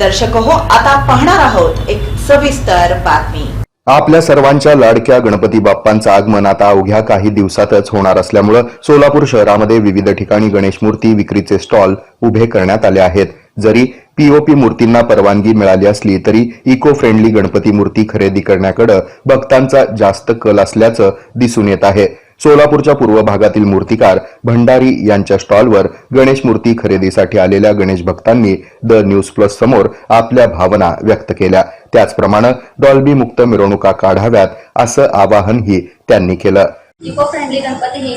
दर्शक हो आता पाहणार आहोत एक सविस्तर बातमी. आपल्या सर्वांच्या लाडक्या गणपती बाप्पांचं आगमन आता अवघ्या काही दिवसातच होणार असल्यामुळं सोलापूर शहरामध्ये विविध ठिकाणी गणेश मूर्ती विक्रीचे स्टॉल उभे करण्यात आले आहेत. जरी पीओपी मूर्तींना परवानगी मिळाली असली तरी इको फ्रेंडली गणपती मूर्ती खरेदी करण्याकडे भक्तांचा जास्त कल असल्याचं दिसून येत आहे. सोलापूरच्या पूर्व भागातील मूर्तिकार भंडारी यांच्या स्टॉलवर गणेश मूर्ती खरेदीसाठी आलेल्या गणेश भक्तांनी द न्यूज प्लस समोर आपल्या भावना व्यक्त केल्या. त्याचप्रमाणे डॉल्बी मुक्त मिरवणुका काढाव्यात असं आवाहनही त्यांनी केलं. इको फ्रेंडली गणपती हे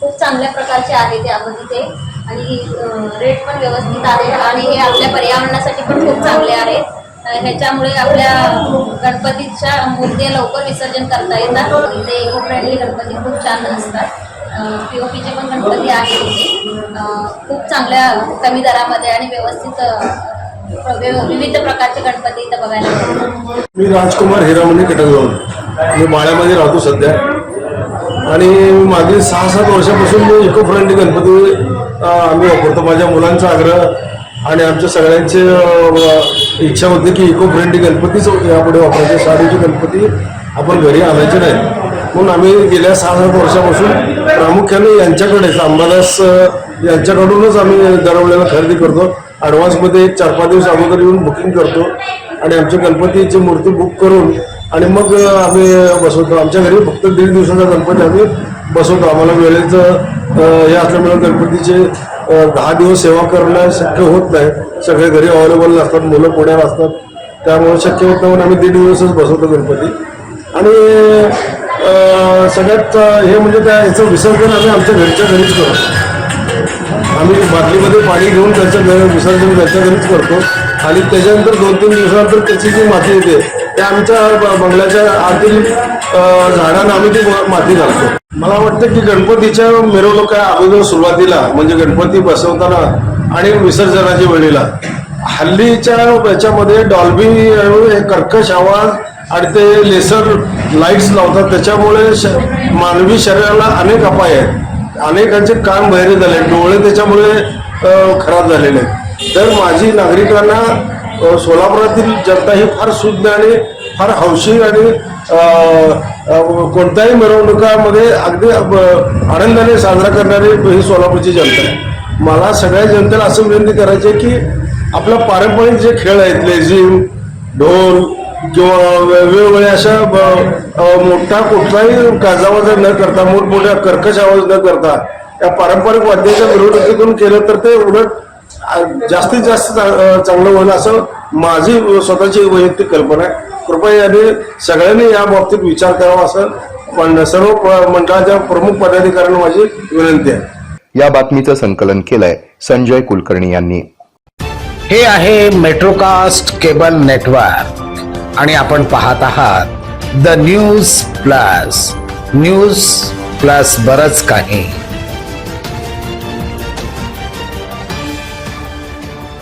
खूप चांगल्या प्रकारचे आहे त्यामध्ये ते. आणि रेट पण व्यवस्थित आहे आणि हे आपल्या पर्यावरणासाठी पण खूप चांगले आहे. ह्याच्यामुळे आपल्या गणपतीच्या मूर्ती लवकर विसर्जन करता येतात. ते इको फ्रेंडली गणपती खूप छान असतात. पी ओ पीचे पण गणपती आहेत खूप चांगल्या कमी दरामध्ये आणि व्यवस्थित विविध प्रकारचे गणपती इथं बघायला मिळतात. मी राजकुमार हिरामणी कटकजवळ मी बाळ्यामध्ये राहतो सध्या. आणि मागील सहा सात वर्षापासून मी इको फ्रेंडली गणपती आम्ही वापरतो. माझ्या मुलांचा आग्रह आणि आमच्या सगळ्यांचे इच्छा होती की इको फ्रेंडली गणपतीच यापुढे वापरायचे. साडीचे गणपती आपण घरी आणायचे नाही. म्हणून आम्ही गेल्या सहा सात वर्षापासून प्रामुख्याने यांच्याकडेच अंबादास यांच्याकडूनच आम्ही दरवळ्याला खरेदी करतो. ॲडव्हान्समध्ये एक चार पाच दिवस अगोदर येऊन बुकिंग करतो. आणि आमच्या गणपतीची मूर्ती बुक करून आणि मग आम्ही बसवतो. आमच्या घरी फक्त दीड दिवसाचा गणपती आम्ही बसवतो. आम्हाला वेळेचं हे असल्यामुळे गणपतीचे दहा दिवस सेवा करणं शक्य होत नाही. सगळे घरी अवेलेबल नसतात मुलं पुण्यात असतात. त्यामुळे शक्य होत नाही म्हणून आम्ही दीड दिवसच बसवतो गणपती. आणि सगळ्यात हे म्हणजे त्या याचं विसर्जन आम्ही आमच्या घरच्या घरीच करतो. आम्ही बाटलीमध्ये पाणी घेऊन त्याचं घर विसर्जन घरच्या घरीच करतो. आणि त्याच्यानंतर दोन तीन दिवसानंतर त्याची जी माती येते त्या आमच्या ब- बंगल्याच्या आतील झाडांना आम्ही ती माती घालतो. मला वाटतं की गणपतीच्या मिरवणुका अगोदर सुरुवातीला म्हणजे गणपती बसवताना आणि विसर्जनाच्या वेळेला. हल्लीच्या याच्यामध्ये डॉल्बी कर्कश आवाज आणि ते लेसर लाईट्स लावतात. त्याच्यामुळे श मानवी शरीराला अनेक अपाय आहेत. अनेकांचे कान बहिरे झाले डोळे त्याच्यामुळे खराब झालेले आहेत. तर माझी नागरिकांना सोलापुरातील जनता ही फार शुद्ध आणि फार हौशी आणि कोणत्याही मिरवणुकामध्ये अगदी आनंदाने साजरा करणारी ही सोलापूरची जनता आहे. मला सगळ्या जनतेला असं विनंती करायची आहे की आपला पारंपरिक जे खेळ आहेत लेझिम ढोल किंवा वेगवेगळ्या अशा ब- मोठा कुठलाही गाजावाजा न करता मोठमोठ्या कर्कश आवाज न करता या पारंपरिक वाद्याच्या मिरवणुकीतून केलं तर ते उलट जास्तीत जास्त चांगलं होईल असं माझी स्वतःची वैयक्तिक कल्पना आहे. कृपया यांनी सगळ्यांनी या बाबतीत विचार करावा असं पण सर्व प- मंडळाच्या प्रमुख पदाधिकाऱ्यांना माझी विनंती आहे. या बातमीचं संकलन केलंय संजय कुलकर्णी यांनी. हे आहे मेट्रोकास्ट केबल नेटवर्क आणि आपण पाहत आहात the news plus news plus बरच काही.